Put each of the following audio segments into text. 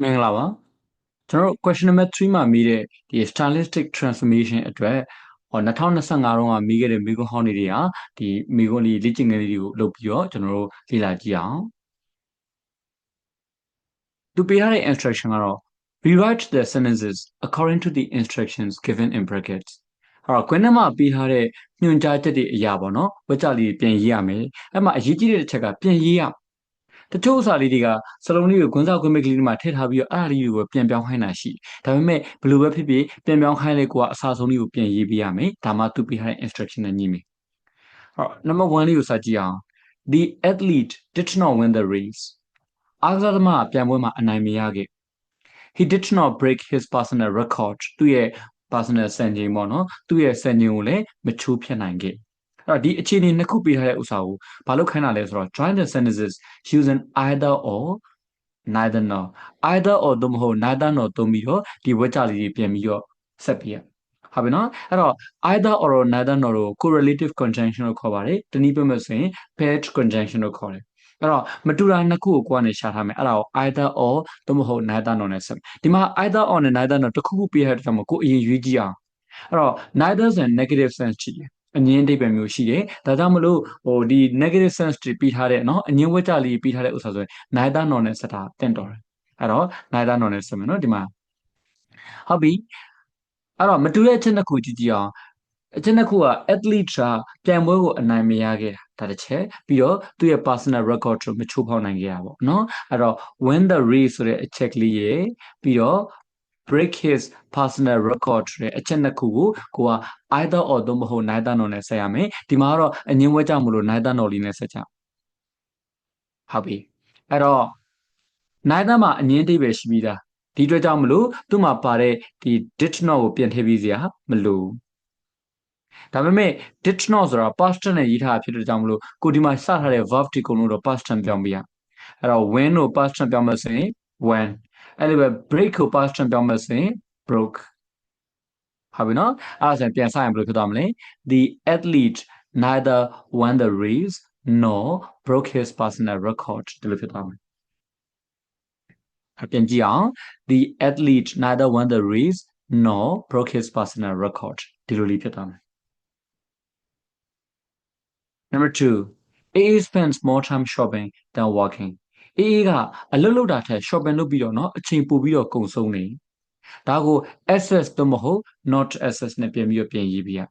မင်္ဂလာပါကျွန်တော်တို့ question number 3မှာမိတဲ့ဒီ stylistic transformation အတွက်ဟော2025တုန်းကမိခဲ့တဲ့မိခွန်းဟောင်းတွေတွေကဒီမိခွန်းလေးလေ့ကျင့်ခန်းလေးတွေကိုလုပ်ပြီးတော့ကျွန်တော်တို့လေ့လာကြည့်အောင်သူပေးထားတဲ့ instruction ကတော့ rewrite the sentences according to the instructions given in brackets အဲ့တော့ question မှာပေးထားတဲ့ညွှန်ကြားချက်တွေအရာပေါ့နော်ဝက်ကြလေးပြန်ရေးရမယ်အဲ့မှာအရေးကြီးတဲ့ချက်ကပြန်ရေးရ တချို့အစာလေးတွေကစလုံးလေးကိုခွန်းစားခွင့်မိတ်ကလေးတွေမှာထည့်ထားပြီးတော့အဲ့အရာလေးတွေကိုပြန်ပြောင်းခိုင်းတာရှိဒါပေမဲ့ဘယ်လိုပဲဖြစ်ဖြစ်ပြန်ပြောင်းခိုင်းလေကိုကအစာဆုံးလေးကိုပြန်ရေးပေးရမယ်ဒါမှသူပေးထားတဲ့ instruction နဲ့ညီမယ်ဟော number 1လေးကိုစကြည့်အောင် the athlete did not win the race အားကစားသမားကပြန်ပွဲမှာအနိုင်မရခဲ့ he did not break his personal record သူ့ရဲ့ personal စံချိန်ပေါ့နော်သူ့ရဲ့စံချိန်ကိုလည်းမချိုးဖျက်နိုင်ခဲ့ အဲ့တော့ဒီအခြေအနေနှစ်ခုပေးထားတဲ့ဥစ္စာကိုဘာလို့ခိုင်းတာလဲဆိုတော့ join the sentences using either or neither nor either or သို့မဟုတ် neither nor သုံးပြီးတော့ဒီဝက်ကြလေးတွေပြန်ပြီးတော့ဆက်ပြရဟုတ်ပြီနော်အဲ့တော့ either or neither nor ကို correlative conjunction လို့ခေါ်ပါတယ်တနည်းပြောမယ်ဆိုရင် paired conjunction လို့ခေါ်တယ်အဲ့တော့မတူတာနှစ်ခုကိုကိုယ်ကနေရှာထားမယ်အဲ့ဒါကို either or သို့မဟုတ် neither nor နဲ့ဆက်ဒီမှာ either or နဲ့ neither nor တစ်ခုခုပြရတဲ့ကြောင့်မို့ကိုယ်အရင်ရွေးကြည့်အောင်အဲ့တော့ neither ဆိုရင် negative sense ရှိတယ် အငင်းအဓိပ္ပာယ်မျိုးရှိတယ်ဒါကြောင့်မလို့ဟိုဒီ negative sense တွေပြီးထားတဲ့เนาะအငင်းဝက်ကြလေးပြီးထားတဲ့ဥစ္စာဆိုရင် neither nor နဲ့ဆက်တာတင့်တော်တယ်အဲ့တော့ neither nor နဲ့ဆက်မယ်เนาะဒီမှာဟုတ်ပြီအဲ့တော့မတူတဲ့အချက်နှစ်ခုကြည့်ကြည့်အောင်အချက်နှစ်ခုက athlete ကပြန်ပွဲကိုအနိုင်မရခဲ့တာဒါတစ်ချက်ပြီးတော့သူ့ရဲ့ personal record ကိုမချိုးဖောက်နိုင်ခဲ့ရပါဘောเนาะအဲ့တော့ win the race ဆိုတဲ့အချက်ကလေးရေပြီးတော့ break his personal record ဆိုတဲ့အချက်နှစ်ခုကိုကိုက either or သို့မဟုတ် neither nor နဲ့ဆက်ရမယ်ဒီမှာကတော့အငင်းဝဲကြမလို့ neither nor လေးနဲ့ဆက်ကြဟုတ်ပြီအဲ့တော့ neither မှာအငင်းအဓိပ္ပာယ်ရှိပြီးသားဒီအတွက်ကြောင့်မလို့သူ့မှာပါတဲ့ဒီ did not ကိုပြန်ထည့်ပြီးစရာမလိုဒါပေမဲ့ did not ဆိုတာ past tense နဲ့ရေးထားတာဖြစ်တဲ့ကြောင့်မလို့ကိုဒီမှာစထားတဲ့ verb ဒီကုန်လို့တော့ past tense ပြောင်းပြရအဲ့တော့ when ကို past tense ပြောင်းမယ်ဆိုရင် when အဲ့လိုပဲ break ကို past tense ပြောင်းမယ်ဆိုရင် broke ဟုတ်ပြီနော်အဲ့ဒါဆိုရင်ပြန်စရင်ဘယ်လိုဖြစ်သွားမလဲ the athlete neither won the race nor broke his personal record ဒီလိုဖြစ်သွားမယ်ပြန်ကြည့်အောင် the athlete neither won the race nor broke his personal record ဒီလိုလေးဖြစ်သွားမယ် number 2 AA spends more time shopping than working AA ကအလုပ်လုပ်တာထက် shopping လုပ်ပြီးတော့เนาะအချိန်ပိုပြီးတော့ကုန်ဆုံးနေဒါကို access သို့မဟုတ် not access နဲ့ပြန်ပြီးတော့ပြန်ရေးပြရအဲ့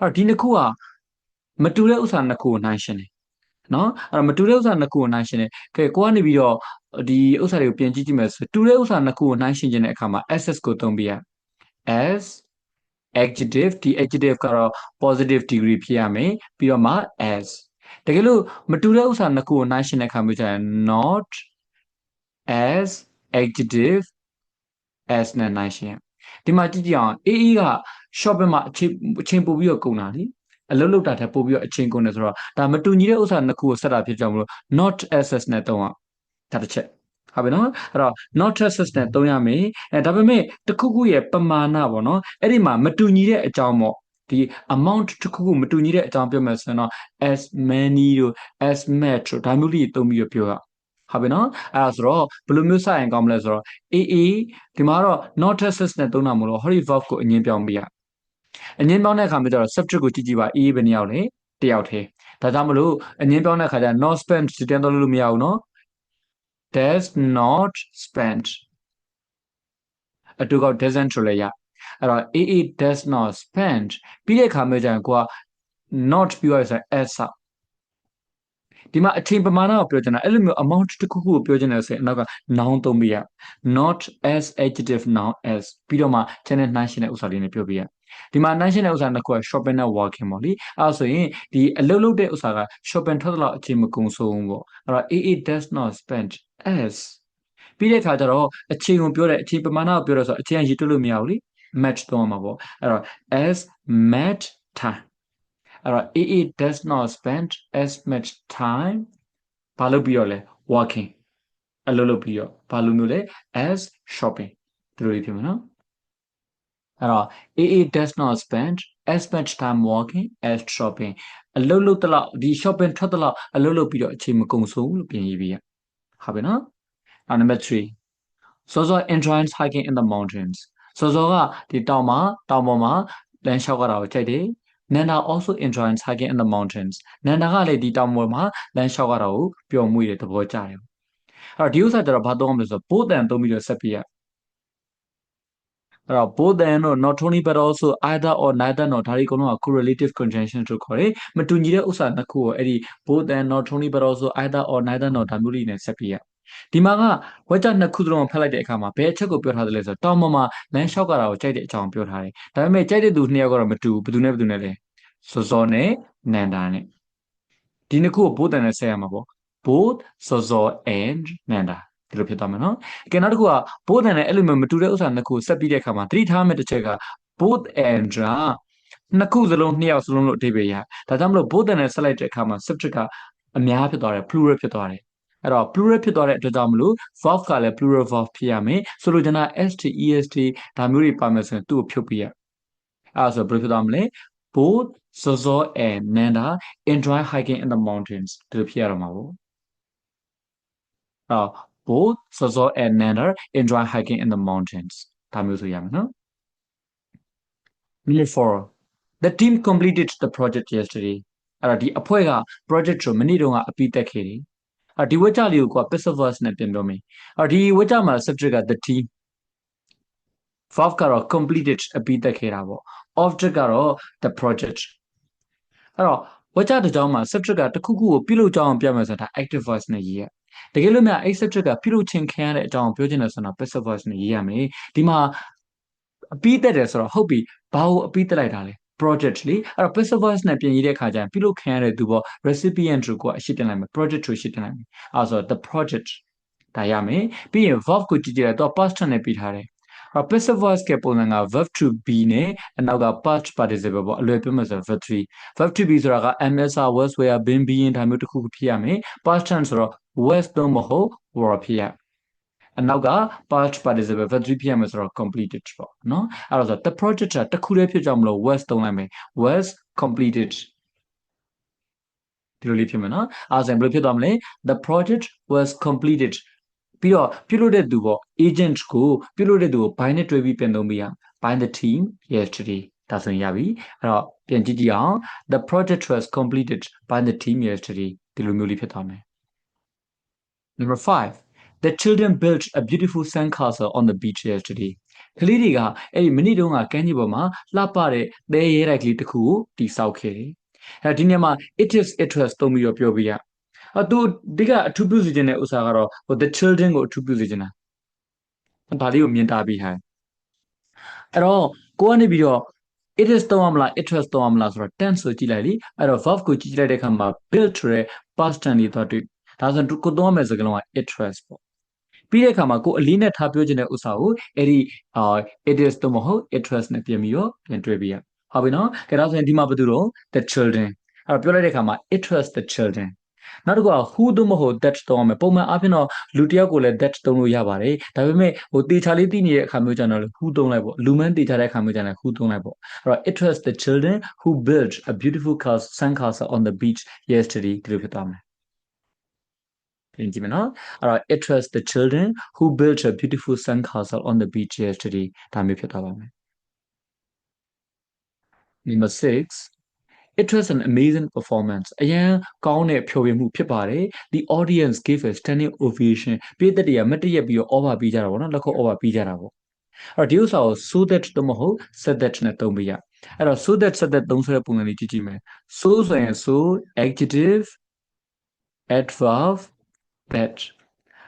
တော့ဒီနှစ်ခုကမတူတဲ့ဥစ္စာနှစ်ခုကိုနှိုင်းရှင်းတယ်နော်အဲ့တော့မတူတဲ့ဥစ္စာနှစ်ခုကိုနှိုင်းရှင်းတယ်ကဲကိုကနေပြီးတော့ဒီဥစ္စာတွေကိုပြန်ကြည့်ကြည့်မယ်ဆိုတူတဲ့ဥစ္စာနှစ်ခုကိုနှိုင်းရှင်းခြင်းတဲ့အခါမှာ access ကိုသုံးပြရ as adjective ဒီ adjective ကတော့ positive degree ဖြစ်ရမယ်ပြီးတော့မှ as တကယ်လို့မတူတဲ့ဥစ္စာနှစ်ခုကိုနှိုင်းရှင်းတဲ့အခါမျိုးကျရင် not as adjective as နဲ့နှိုင်းရှင်းဒီမှာကြည့်ကြည့်အောင် AE က shopping မှာအချိန်အချိန်ပို့ပြီးတော့ကုန်တာလीအလုပ်လုပ်တာထက်ပို့ပြီးတော့အချိန်ကုန်တယ်ဆိုတော့ဒါမတူညီတဲ့ဥစ္စာနှစ်ခုကိုဆက်တာဖြစ်ကြောင်းမလို့ not access နဲ့တုံးအောင်ဒါတစ်ချက်ဟုတ်ပြီနော်အဲ့တော့ not access နဲ့တုံးရမယ်အဲဒါပေမဲ့တခုခုရဲ့ပမာဏပေါ့နော်အဲ့ဒီမှာမတူညီတဲ့အကြောင်းပေါ့ ဒီ amount တစ်ခုခုမတူညီတဲ့အကြောင်းပြောမယ်ဆိုရင်တော့ as many တို့ as much တို့ဒါမျိုးလေးတုံးပြီးပြောရဟုတ်ပြီနော်အဲ့ဒါဆိုတော့ဘယ်လိုမျိုးစရင်ကောင်းမလဲဆိုတော့ AA ဒီမှာတော့ not access နဲ့တုံးတာမလို့ hurry verb ကိုအငင်းပြောင်းပြရအငင်းပြောင်းတဲ့အခါမှာကျတော့ subject ကိုကြည့်ကြည့်ပါ AA ဘယ်နှယောက်လဲတယောက်သေးဒါကြောင့်မလို့အငင်းပြောင်းတဲ့အခါကျ not spent ဒီတန်းတော့လို့မရဘူးနော် does not spend အတူကော doesn't ဆိုလဲရ အဲ့တော့ AA does not spend ပြီးတဲ့အခါမှာကျရင်ကိုက not ပြီးရဆို as ဆောက်ဒီမှာအချိန်ပမာဏကိုပြောချင်တာအဲ့လိုမျိုး amount တစ်ခုခုကိုပြောချင်တယ်ဆိုရင်အနောက်က noun သုံးပြရ not as adjective noun as ပြီးတော့မှ channel နှိုင်းရှင်းတဲ့ဥစ္စာလေးနဲ့ပြောပြရဒီမှာနှိုင်းရှင်းတဲ့ဥစ္စာနှစ်ခုက shopping နဲ့ working ပေါ့လေအဲ့ဒါဆိုရင်ဒီအလုပ်လုပ်တဲ့ဥစ္စာက shopping ထွက်တော့အချိန်မကုန်ဆုံးပေါ့အဲ့တော့ AA does not spend as ပြီးတဲ့အခါကျတော့အချိန်ကိုပြောတဲ့အချိန်ပမာဏကိုပြောတယ်ဆိုတော့အချိန်ကရည်တွက်လို့မရဘူးလေ match သုံးရမှာပေါ့အဲ့တော့ as met time အဲ့တော့ AA does not spend as much time ဘာလို့ပြီးတော့လဲ working အလုပ်လုပ်ပြီးတော့ဘာလို့မျိုးလဲ as shopping ဒီလိုလေးဖြစ်မှာနော်အဲ့တော့ AA does not spend as much time working as shopping အလုပ်လုပ်တလောက်ဒီ shopping ထွက်တလောက်အလုပ်လုပ်ပြီးတော့အချိန်မကုန်ဆုံးလို့ပြင်ရေးပြရဟုတ်ပြီနော် number 3စောစော enjoys hiking in the mountains စောစောကဒီတောင်မှာတောင်ပေါ်မှာလမ်းလျှောက်ရတာကိုကြိုက်တယ် Nanda also enjoys hiking in the mountains Nanda ကလည်းဒီတောင်ပေါ်မှာလမ်းလျှောက်ရတာကိုပျော်မွေ့တယ်သဘောကျတယ်အဲ့တော့ဒီဥစ္စာကျတော့ဘာသုံးအောင်လဲဆိုတော့ both and သုံးပြီးတော့ဆက်ပြရအဲ့တော့ both and တော့ not only but also either or neither တော့ဒါတွေအကုန်လုံးက correlative conjunction လို့ခေါ်တယ်မတူညီတဲ့ဥစ္စာနှစ်ခုကိုအဲ့ဒီ both and not only but also either or neither တော့ဒါမျိုးလေးနဲ့ဆက်ပြရ ဒီမှာကဝက်ကြနှစ်ခုသလုံးဖက်လိုက်တဲ့အခါမှာဘယ်အချက်ကိုပြောထားသလဲဆိုတော့တောင်ပေါ်မှာလမ်းလျှောက်ကြတာကိုကြိုက်တဲ့အကြောင်းပြောထားတယ်ဒါပေမဲ့ကြိုက်တဲ့သူနှစ်ယောက်ကတော့မတူဘူးဘယ်သူနဲ့ဘယ်သူနဲ့လဲစောစောနဲ့နန္ဒာနဲ့ဒီနှစ်ခုကို both and နဲ့ဆက်ရမှာပေါ့ both စောစော and နန္ဒာဒီလိုဖြစ်သွားမှာနော်။ကဲနောက်တစ်ခုက both and နဲ့အဲ့လိုမျိုးမတူတဲ့ဥစ္စာနှစ်ခုဆက်ပြီးတဲ့အခါမှာသတိထားမယ့်တစ်ချက်က both and ကနှစ်ခုစလုံးနှစ်ယောက်စလုံးလို့အဓိပ္ပာယ်ရ။ဒါကြောင့်မလို့ both and နဲ့ဆက်လိုက်တဲ့အခါမှာ subject ကအများဖြစ်သွားတယ် plural ဖြစ်သွားတယ်။ အဲ့တော့ plural ဖြစ်သွားတဲ့အတွက်ကြောင့်မလို့ verb ကလည်း plural verb ဖြစ်ရမယ်။ဆိုလိုချင်တာ st est ဒါမျိုးတွေပါမယ်ဆိုရင်သူ့ကိုဖြုတ်ပြရ။အဲ့ဒါဆိုဘယ်လိုဖြစ်သွားမလဲ both Zozo and Nanda enjoy hiking in the mountains ဒီလိုဖြစ်ရတော့မှာပေါ့။အဲ့ both Zozo and Nanda enjoy hiking in the mountains ဒါမျိုးဆိုရမယ်နော် Number 4 The team completed the project yesterday အဲ့တော့ဒီအဖွဲ့က project ကိုမနေ့တုန်းကအပြီးတက်ခဲ့တယ်။ အဲ့ဒီဝကြလေးကိုက passive voice နဲ့ပြင်ပြောမယ်။အဲ့ဒီဝကြမှာ subject က the team verb ကတော့ completed အပြီးတက်ခဲ့တာပေါ့ object ကတော့ the project အဲ့တော့ဝကြတစ်ကြောင်းမှာ subject ကတစ်ခုခုကိုပြုလုပ်ကြအောင်ပြမယ်ဆိုတာ active voice နဲ့ရေးရတကယ်လို့များအဲ့ subject ကပြုလုပ်ခြင်းခံရတဲ့အကြောင်းပြောချင်တယ်ဆိုတော့ passive voice နဲ့ရေးရမယ်ဒီမှာအပြီးတက်တယ်ဆိုတော့ဟုတ်ပြီဘာကိုအပြီးတက်လိုက်တာလဲ project လေအဲ့တော့ passive voice နဲ့ပြင်ရေးတဲ့အခါကျရင်ပြုလုပ်ခံရတဲ့သူပေါ့ recipient ကိုအရှိတင်လိုက်မယ် project ကိုရှိတင်လိုက်မယ်အဲ့ဆို the project ဒါရမယ်ပြီးရင် verb ကိုကြည့်ကြည့်လိုက်တော့ past tense နဲ့ပြီးထားတယ် passive voice ကပုံစံက verb to be နဲ့အနောက်က past participle ပေါ့အလွယ်ပြောမယ်ဆို verb to be verb to be ဆိုတာက ms was were been being ဒါမျိုးတစ်ခုဖြစ်ရမယ် past tense ဆိုတော့ was တော့မဟုတ် were ဖြစ်ရ အနောက်က past participle verb to be ဖြစ်ရမယ်ဆိုတော့ completed ပေါ့နော်အဲ့တော့ဆို the project ကတစ်ခုတည်းဖြစ်ကြမလို့ was သုံးလိုက်မယ် was completed ဒီလိုလေးဖြစ်မယ်နော်အားစံဘယ်လိုဖြစ်သွားမလဲ the project was completed ပြီးတော့ပြုလုပ်တဲ့သူပေါ့ agent ကိုပြုလုပ်တဲ့သူကို by နဲ့တွဲပြီးပြန်သုံးပေးရ by the team yesterday ဒါဆိုရင်ရပြီအဲ့တော့ပြန်ကြည့်ကြည့်အောင် the project was completed by the team yesterday ဒီလိုမျိုးလေးဖြစ်သွားမယ် number 5 the children built a beautiful sandcastle on the beach yesterday ကလေးတွေကအဲ့ဒီမနေ့တုန်းကကမ်းခြေပေါ်မှာလှပတဲ့သဲရဲတိုက်ကလေးတစ်ခုကိုတိစောက်ခဲ့တယ်အဲဒီနေ့မှာ it is it was သုံးပြီးတော့ပြောပြရအတူဒီကအထူးပြုစီခြင်းတဲ့ဥစ္စာကတော့ဟို the children ကိုအထူးပြုစီခြင်းတာဒါလေးကိုမြင်တာပြီးဟဲ့အဲ့တော့ကိုကနေပြီးတော့ it is သုံးရမလား it was သုံးရမလားဆိုတော့ tense ကိုကြည့်လိုက်လीအဲ့တော့ verb ကိုကြည့်လိုက်တဲ့အခါမှာ built ဆိုတဲ့ past tense တွေတော့တွေ့ဒါဆိုကိုသုံးရမယ့်စကားလုံးက it was ပေါ့ ပြီးတဲ့အခါမှာကိုအလေးနဲ့ထားပြောခြင်းတဲ့ဥစ္စာကိုအဲ့ဒီအာ it is တော့မဟုတ် it was နဲ့ပြင်ပြီးတော့ပြန်တွဲပြရဟုတ်ပြီနော်ကြဒါဆိုရင်ဒီမှာဘာလို့တော့ the children အဲ့တော့ပြောလိုက်တဲ့အခါမှာ it was the children နောက်တစ်ခုက who သို့မဟုတ် that သုံးအောင်မယ်ပုံမှန်အားဖြင့်တော့လူတစ်ယောက်ကိုလည်း that သုံးလို့ရပါတယ်ဒါပေမဲ့ဟိုတေချာလေးသိနေတဲ့အခါမျိုးကျတော့ who သုံးလိုက်ပေါ့လူမန်းတေချာတဲ့အခါမျိုးကျတော့ who သုံးလိုက်ပေါ့အဲ့တော့ it was the children who built a beautiful castle sandcastle on the beach yesterday ဒီလိုဖြစ်သွားမယ် ပြင်ကြည့်မယ်နော်အဲ့တော့ it was the children who built a beautiful sandcastle on the beach yesterday ဒါမျိုးဖြစ်သွားပါမယ် number 6 It was an amazing performance အရန်ကောင်းတဲ့ဖျော်ဖြေမှုဖြစ်ပါတယ် The audience gave a standing ovation ပြည်သက်တွေကမတည့်ရက်ပြီးတော့ over ပြီးကြတာပေါ့နော်လက်ခုပ် over ပြီးကြတာပေါ့အဲ့တော့ဒီဥစ္စာကို so that တော့မဟုတ် said that နဲ့သုံးပေးရအဲ့တော့ so that said that သုံးဆိုတဲ့ပုံစံလေးကြည့်ကြည့်မယ် so ဆိုရင် so adjective adverb that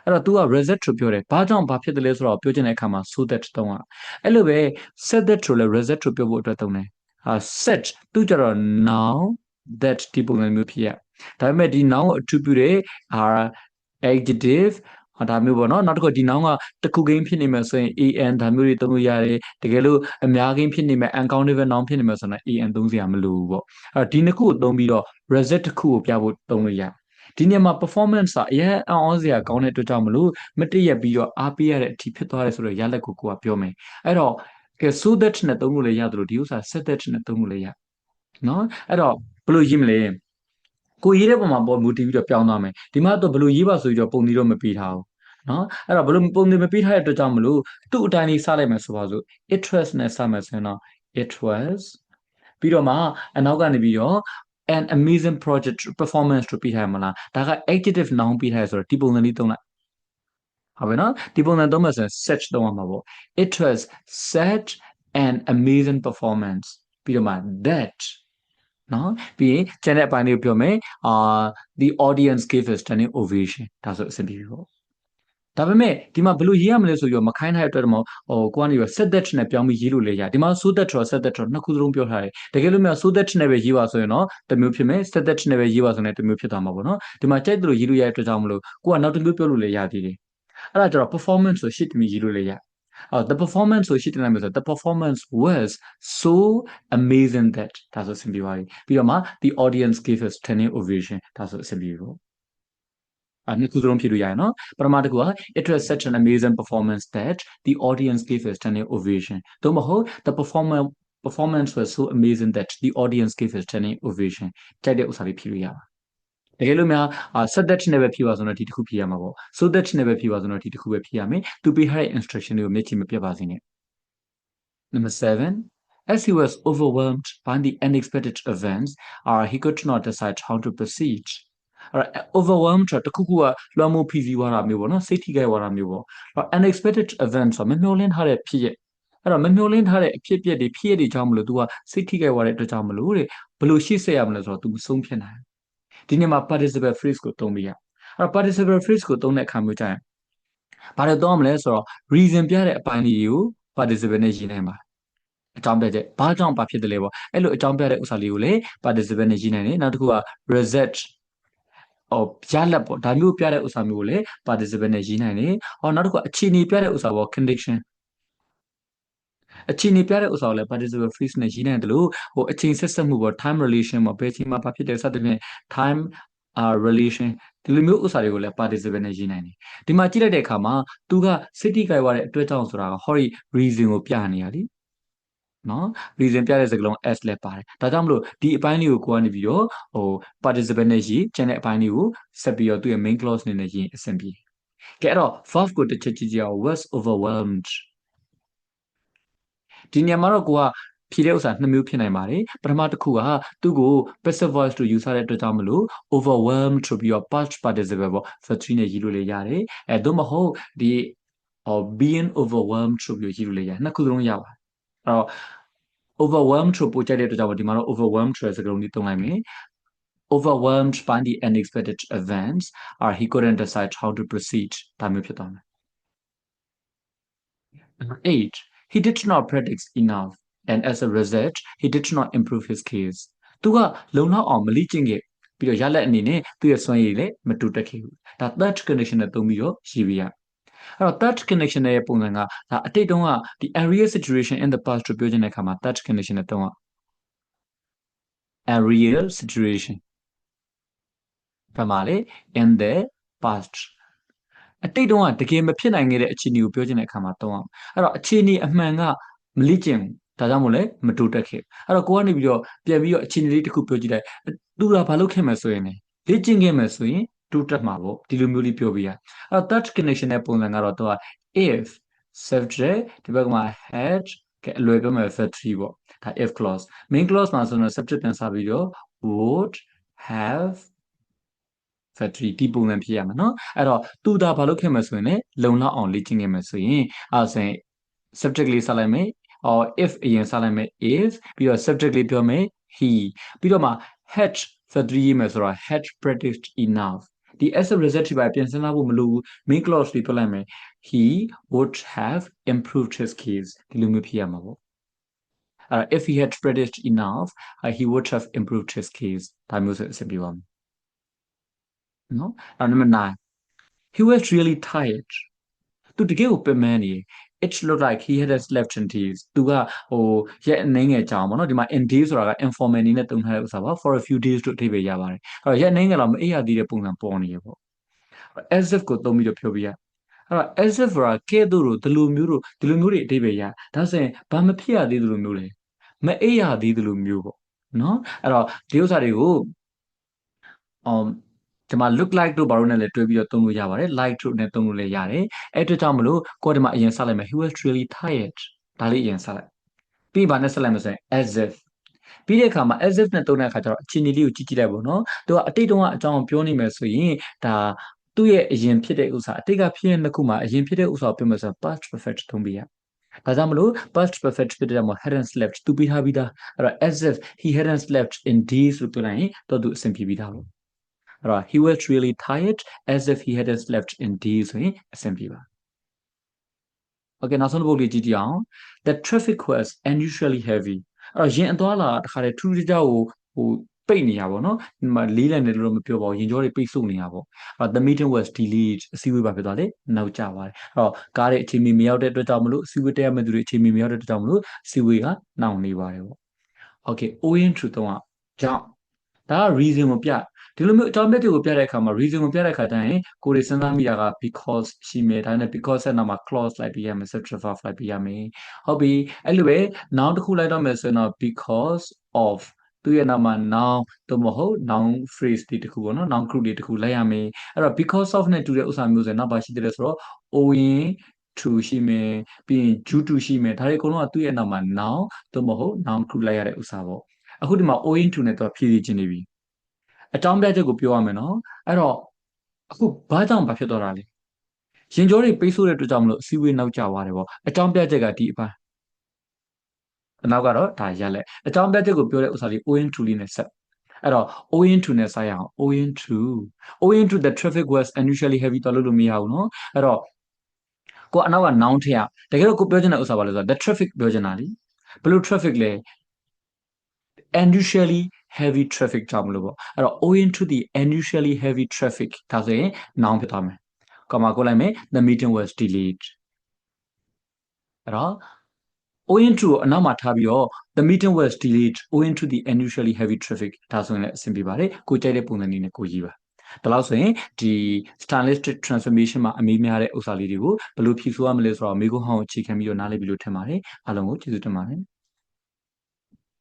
အဲ့တော့ तू က reset လို့ပြောတယ်ဘာကြောင့်ဘာဖြစ်တယ်လဲဆိုတော့ပြောချင်တဲ့အခါမှာ so that သုံးရအဲ့လိုပဲ said that လို့လည်း reset လို့ပြောဖို့အတွက်သုံးတယ် set သူကြတော့ noun that ဒီပုံစံမျိုးဖြစ်ရဒါပေမဲ့ဒီ noun ကိုအထူးပြုတဲ့ are adjective ဟာဒါမျိုးပေါ့နော်နောက်တစ်ခုဒီ noun ကတစ်ခုကိန်းဖြစ်နေမယ်ဆိုရင် an ဒါမျိုးတွေသုံးလို့ရတယ်တကယ်လို့အများကိန်းဖြစ်နေမယ် uncountable noun ဖြစ်နေမယ်ဆိုရင် an သုံးစရာမလိုဘူးပေါ့အဲ့တော့ဒီနှစ်ခုကိုသုံးပြီးတော့ reset တစ်ခုကိုပြဖို့သုံးလို့ရတယ် ဒီနေရာမှာ performance ကအရင်အံ့ဩစရာကောင်းတဲ့အတွက်ကြောင့်မလို့မတည့်ရပြီးတော့အားပေးရတဲ့အထိဖြစ်သွားတယ်ဆိုတော့ရလက်ကိုကိုကပြောမယ်အဲ့တော့ကဲ so that နဲ့သုံးလို့လည်းရတယ်လို့ဒီဥစ္စာ set that နဲ့သုံးလို့လည်းရနော်အဲ့တော့ဘယ်လိုရေးမလဲကိုရေးတဲ့ပုံမှာပေါ်မူတည်ပြီးတော့ပြောင်းသွားမယ်ဒီမှာတော့ဘယ်လိုရေးပါဆိုပြီးတော့ပုံဒီတော့မပေးထားဘူးနော်အဲ့တော့ဘလို့ပုံသင်မပေးထားတဲ့အတွက်ကြောင့်မလို့သူ့အတိုင်းလေးစလိုက်မယ်ဆိုပါစို့ it was နဲ့စမယ်ဆိုရင်တော့ it was ပြီးတော့မှအနောက်ကနေပြီးတော့ an amazing project performance လို့ပြထားရမလားဒါက adjective noun ပြထားရဆိုတော့ဒီပုံစံလေးသုံးလိုက်ဟုတ်ပြီနော်ဒီပုံစံသုံးမယ်ဆိုရင် such သုံးရမှာပေါ့ it was such an amazing performance ပြီးတော့မှ that နော်ပြီးရင်ကျန်တဲ့အပိုင်းလေးကိုပြောမယ်အာ the audience gave a standing ovation ဒါဆိုအဆင်ပြေပြီပေါ့ ဒါပေမဲ့ဒီမှာဘယ်လိုရေးရမလဲဆိုပြီးတော့မခိုင်းထားတဲ့အတွက်တော့ဟိုကိုကနေပြီး set that နဲ့ပြောင်းပြီးရေးလို့လည်းရဒီမှာ so that တော့ set that တော့နှစ်ခုစလုံးပြောထားတယ်တကယ်လို့များ so that နဲ့ပဲရေးပါဆိုရင်တော့တစ်မျိုးဖြစ်မယ် set that နဲ့ပဲရေးပါဆိုရင်တစ်မျိုးဖြစ်သွားမှာပေါ့နော်ဒီမှာကြိုက်တယ်လို့ရေးလို့ရတဲ့အတွက်ကြောင့်မလို့ကိုကနောက်တစ်မျိုးပြောလို့လည်းရသေးတယ်အဲ့ဒါကျတော့ performance ဆိုရှစ်တမီရေးလို့လည်းရအော် the performance ဆိုရှစ်တနိုင်မယ်ဆို the performance was so amazing that ဒါဆိုအဆင်ပြေပါပြီပြီးတော့မှ the audience gave us standing ovation ဒါဆိုအဆင်ပြေပြီ ပေါ့အနှစ်ခုစလုံးဖြည့်လို့ရရနော်ပထမတစ်ခုက it was such an amazing performance that the audience gave us standing ovation သို့မဟုတ် the performer performance was so amazing that the audience gave us standing ovation ကြိုက်တဲ့ဥစ္စာလေးဖြည့်လို့ရပါတကယ်လို့များ set that နဲ့ပဲဖြည့်ပါဆိုတော့ဒီတစ်ခုဖြည့်ရမှာပေါ့ so that နဲ့ပဲဖြည့်ပါဆိုတော့ဒီတစ်ခုပဲဖြည့်ရမယ်သူပေးထားတဲ့ instruction တွေကိုမျက်ခြေမပြတ်ပါစေနဲ့ number 7 as he was overwhelmed by the unexpected events uh, he could not decide how to proceed အဲ့ overwhelmed တခုခုကလွှမ်းမိုးဖိစီးသွားတာမျိုးပေါ့နော်စိတ်ထိခိုက်သွားတာမျိုးပေါ့အဲ့ unexpected event ဆိုမမျှော်လင့်ထားတဲ့ဖြစ်ရအဲ့တော့မမျှော်လင့်ထားတဲ့အဖြစ်အပျက်တွေဖြစ်ရတွေကြောင့်မလို့ तू ကစိတ်ထိခိုက်သွားတဲ့အတွက်ကြောင့်မလို့တဲ့ဘလို့ရှေ့ဆက်ရမလဲဆိုတော့ तू မဆုံးဖြတ်နိုင်ဒီနေ့မှာ participle phrase ကိုသုံးပြရအဲ့တော့ participle phrase ကိုသုံးတဲ့အခါမျိုးကျရင်ဘာလို့သုံးရမလဲဆိုတော့ reason ပြတဲ့အပိုင်းလေးကို participle နဲ့ရေးနိုင်ပါတယ်အကြောင်းပြချက်ဘာကြောင့်ဘာဖြစ်တယ်လဲပေါ့အဲ့လိုအကြောင်းပြတဲ့ဥစ္စာလေးကိုလေ participle နဲ့ရေးနိုင်တယ်နောက်တစ်ခုက result ဟောရလက်ပေါ့ဒါမျိုးပြတဲ့ဥစ္စာမျိုးကိုလည်း participle နဲ့ရေးနိုင်တယ်ဟောနောက်တစ်ခုအခြေအနေပြတဲ့ဥစ္စာပေါ့ condition အခြေအနေပြတဲ့ဥစ္စာကိုလည်း participle phrase နဲ့ရေးနိုင်တယ်လို့ဟိုအချိန်ဆက်ဆက်မှုပေါ့ time relation ပေါ့ဘယ်ချိန်မှာဘာဖြစ်တယ်စသဖြင့် time uh relation ဒီလိုမျိုးဥစ္စာတွေကိုလည်း participle နဲ့ရေးနိုင်တယ်ဒီမှာကြည့်လိုက်တဲ့အခါမှာသူက city ကြိုက်သွားတဲ့အတွက်ကြောင့်ဆိုတာက hori reason ကိုပြနေရလी နော် reason ပြတဲ့စကားလုံး s လည်းပါတယ်ဒါကြောင့်မလို့ဒီအပိုင်းလေးကိုကိုကနေပြီးတော့ဟို participle နဲ့ရေးကျန်တဲ့အပိုင်းလေးကိုဆက်ပြီးတော့သူ့ရဲ့ main clause နေနဲ့ရေးအဆင်ပြေကဲအဲ့တော့ verb ကိုတစ်ချက်ကြည့်ကြအောင် was overwhelmed ဒီနေရာမှာတော့ကိုကဖြေတဲ့ဥစ္စာနှစ်မျိုးဖြစ်နိုင်ပါတယ်ပထမတစ်ခုကသူ့ကို passive voice လို့ယူဆတဲ့အတွက်ကြောင့်မလို့ overwhelmed ဆိုပြီးတော့ past participle ပေါ့ verb 3နဲ့ရေးလို့လည်းရတယ်အဲသို့မဟုတ်ဒီ being overwhelmed ဆိုပြီးရေးလို့လည်းရတယ်နှစ်ခုစလုံးရပါတယ်အဲ့တော့ overwhelmed ဆိုပို့ကြတဲ့အတွက်ကြောင့်ဒီမှာတော့ overwhelmed ဆိုတဲ့စကားလုံးလေးသုံးလိုက်မယ် overwhelmed by the unexpected events or he couldn't decide how to proceed ဒါမျိုးဖြစ်သွားမယ် 8 he did not predict enough and as a result he did not improve his case သူကလုံလောက်အောင်မလိကျင့်ခဲ့ပြီးတော့ရလက်အနေနဲ့သူ့ရဲ့စွမ်းရည်လည်းမတူတက်ခဲ့ဘူးဒါ third condition နဲ့သုံးပြီးတော့ရေးပြရ အဲ့တော့ third condition ရဲ့ပုံစံကဒါအတိတ်တုန်းကဒီ area situation in the past လို့ပြောချင်တဲ့အခါမှာ third condition နဲ့သုံးရ area situation ဘာမှလေ in the past အတိတ်တုန်းကတကယ်မဖြစ်နိုင်ခဲ့တဲ့အခြေအနေကိုပြောချင်တဲ့အခါမှာသုံးအောင်အဲ့တော့အခြေအနေအမှန်ကမလိကျင့်ဒါကြောင့်မို့လဲမတိုးတက်ခဲ့အဲ့တော့ကိုကနေပြီးတော့ပြန်ပြီးတော့အခြေအနေလေးတစ်ခုပြောကြည့်လိုက်သူကဘာလုပ်ခဲ့မယ်ဆိုရင်လေ့ကျင့်ခဲ့မယ်ဆိုရင် တိုးတက်မှာပေါ့ဒီလိုမျိုးလေးပြောပြရအဲ့တော့ third connection ရဲ့ပုံစံကတော့တော့ if subject ဒီဘက်ကမှာ had ကဲအလွယ်ပြောမယ် verb 3ပေါ့ဒါ if clause main clause မှာဆိုတော့ subject ပြန်စားပြီးတော့ would have factory ဒီပုံစံဖြစ်ရမှာเนาะအဲ့တော့သူဒါဘာလုပ်ခဲ့မှာဆိုရင်လည်းလုံလောက်အောင်လေ့ကျင့်ခဲ့မှာဆိုရင်အဲဆိုရင် subject လေးဆက်လိုက်မယ် or if အရင်ဆက်လိုက်မယ် if ပြီးတော့ subject လေးပြောမယ် he ပြီးတော့မှ had factory ရေးမယ်ဆိုတော့ had practiced enough ဒီ as a result ဒီပါပြန်စဉ်းစားဖို့မလိုဘူး main clause လေးပြောလိုက်မယ် he would have improved his case ဒီလိုမျိုးဖြစ်ရမှာပေါ့အဲ့ if he had practiced enough uh, he would have improved his case ဒါမျိုးဆိုအဆင်ပြေပါမယ်နော်အဲ့ number 9 he was really tired သူတကယ်ကိုပင်ပန်းနေ it looked like he had slept in days သူကဟိုရက်အနေငယ်ကြောင်ပေါ့နော်ဒီမှာ in days ဆိုတာက informal အနေနဲ့သုံးထားတဲ့ဥစ္စာပါ for a few days လို့အဓိပ္ပာယ်ရပါတယ်အဲ့တော့ရက်အနေငယ်တော့မအေးရသေးတဲ့ပုံစံပေါ်နေရပေါ့ as if ကိုသုံးပြီးတော့ပြောပြရအဲ့တော့ as if ဆိုတာကဲတို့တို့ဒီလိုမျိုးတို့ဒီလိုမျိုးတွေအဓိပ္ပာယ်ရဒါဆိုရင်ဘာမဖြစ်ရသေးသလိုမျိုးလဲမအေးရသေးသလိုမျိုးပေါ့နော်အဲ့တော့ဒီဥစ္စာတွေကို um ဒီမှာ look like တို့ဘာလို့နဲ့လည်းတွဲပြီးတော့သုံးလို့ရပါတယ် like တို့နဲ့သုံးလို့လည်းရတယ်အဲ့အတွက်ကြောင့်မလို့ကိုယ်ဒီမှာအရင်ဆက်လိုက်မယ် he was really tired ဒါလေးအရင်ဆက်လိုက်ပြီးဘာနဲ့ဆက်လိုက်မလဲဆိုရင် as if ပြီးတဲ့အခါမှာ as if နဲ့သုံးတဲ့အခါကျတော့အခြေအနေလေးကိုကြည့်ကြည့်လိုက်ပေါ့နော်သူကအတိတ်တုန်းကအကြောင်းပြောနေမယ်ဆိုရင်ဒါသူ့ရဲ့အရင်ဖြစ်တဲ့ဥစ္စာအတိတ်ကဖြစ်တဲ့နှစ်ခုမှာအရင်ဖြစ်တဲ့ဥစ္စာကိုပြောမယ်ဆိုရင် past perfect သုံးပြရဒါကြောင့်မလို့ past perfect ဖြစ်တဲ့ကြောင့် hadn't slept သူပြီးထားပြီးသားအဲ့တော့ as if he hadn't slept in days လို့ပြောလိုက်ရင်တော့သူအဆင်ပြေပြီးသားပေါ့ အဲ့တော့ he was really tired as if he hadn't slept in days ဆိုရင်အဆင်ပြေပါ Okay နောက်ဆုံးတစ်ပုဒ်လေးကြည့်ကြည့်အောင် the traffic was unusually heavy အဲ့တော့ရင်အသွားလာတခါတည်းထူးထူးခြားကိုဟိုပိတ်နေရပါတော့ဒီမှာလေးလံနေလို့မပြောပါဘူးရင်ကြောတွေပိတ်ဆို့နေရပါအဲ့ the meeting was delayed အစည်းအဝေးပါဖြစ်သွားလေနောက်ကျပါတယ်အဲ့တော့ကားရဲ့အချိန်မီမရောက်တဲ့အတွက်ကြောင့်မလို့အစည်းအဝေးတက်ရမယ့်သူတွေအချိန်မီမရောက်တဲ့အတွက်ကြောင့်မလို့အစည်းအဝေးကနှောင့်နေပါတယ်ပေါ့ Okay owing to တော့ကြောင့်ဒါက reason ကိုပြ ဒီလိုမျိုးအကြောင်းပြတွေကိုပြတဲ့အခါမှာ reason ကိုပြတဲ့အခါကျရင်ကိုယ်တွေစဉ်းစားမိတာက because ရှိမယ်ဒါနဲ့ because ဆက်နောက်မှာ clause လိုက်ပြရမယ် subject verb လိုက်ပြရမယ်ဟုတ်ပြီအဲ့လိုပဲ noun တစ်ခုလိုက်တော့မယ်ဆိုရင်တော့ because of သူရဲ့နောက်မှာ noun သို့မဟုတ် noun phrase တွေတစ်ခုပေါ့နော် noun group တွေတစ်ခုလိုက်ရမယ်အဲ့တော့ because of နဲ့တူတဲ့ဥစ္စာမျိုးဆိုရင်နောက်ပါရှိတယ်ဆိုတော့ owing to ရှိမယ်ပြီးရင် due to ရှိမယ်ဒါတွေအကုန်လုံးကသူ့ရဲ့နောက်မှာ noun သို့မဟုတ် noun group လိုက်ရတဲ့ဥစ္စာပေါ့အခုဒီမှာ owing to နဲ့တော့ဖြည့်စီခြင်းနေပြီ အကြောင်းပြချက်ကိုပြောရမယ်နော်အဲ့တော့အခုဘာကြောင့်ဘာဖြစ်တော့တာလဲရင်ကြောတွေပိတ်ဆို့တဲ့အတွက်ကြောင့်မလို့အစည်းအဝေးနောက်ကျသွားတယ်ပေါ့အကြောင်းပြချက်ကဒီအပိုင်းအနောက်ကတော့ဒါရက်လက်အကြောင်းပြချက်ကိုပြောတဲ့ဥစ္စာလေး owing to လေးနဲ့ဆက်အဲ့တော့ owing to နဲ့ဆက်ရအောင် owing to owing to the traffic was unusually heavy တော့လို့လို့မရဘူးเนาะအဲ့တော့ကိုအနောက်က noun ထည့်ရတကယ်တော့ကိုပြောချင်တဲ့ဥစ္စာပါလဲဆိုတော့ the traffic ပြောချင်တာလीဘယ်လို traffic လဲ unusually heavy traffic ကြောင့်မလို့ပေါ့အဲ့တော့ owing to the unusually heavy traffic ဒါဆိုရင် noun ဖြစ်သွားမယ်။ကော်မာကိုလိုက်မယ် the meeting was delayed အဲ့တော့ owing to အနောက်မှာထားပြီးတော့ the meeting was delayed owing to the unusually heavy traffic ဒါဆိုရင်လည်းအဆင်ပြေပါတယ်။ကိုကြိုက်တဲ့ပုံစံလေးနဲ့ကိုရေးပါ။ဒါလို့ဆိုရင်ဒီ stylistic transformation မှာအမေးများတဲ့ဥစ္စာလေးတွေကိုဘယ်လိုဖြည့်ဆို့ရမလဲဆိုတော့မိကုဟောင်းကိုအခြေခံပြီးတော့နားလည်ပြီးလို့ထင်ပါတယ်။အားလုံးကိုကျေးဇူးတင်ပါတယ်။